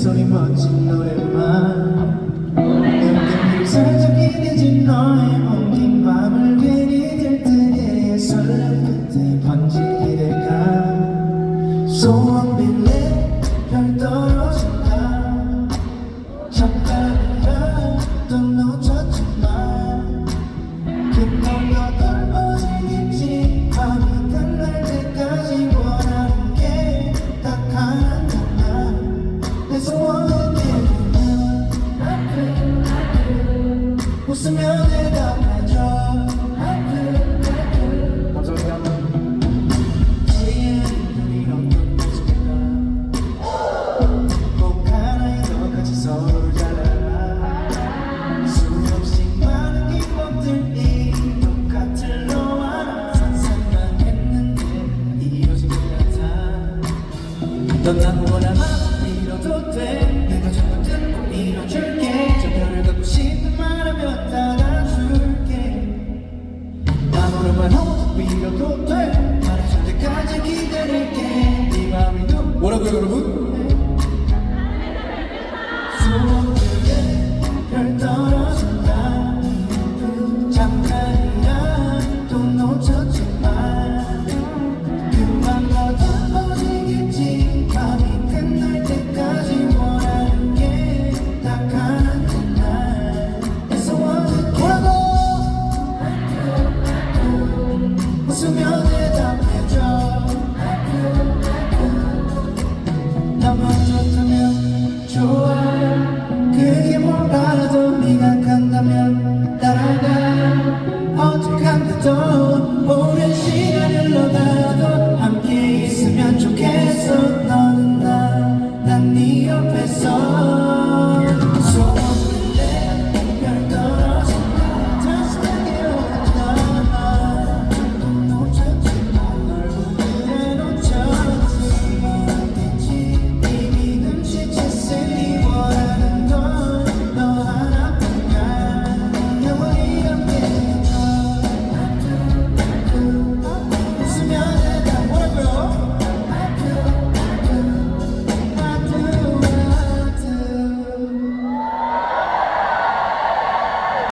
소리 멋진 노래만. 내 살짝 기대진 너의 엉킨 맘을 괜히 들뜨게 설렘 끝에 번진 기대가. 소원 빌래 별떨 웃으며 대답해줘 감사합니다. 우리의 우리 어떤 모습일까 꼭 하나의 더 같이 서로를 잘 알아. 수없이 많은 기억들이 똑같을 너와 나 상상만 했는데 이뤄진 것 같아 넌 아무거나 막 be a good thing. don't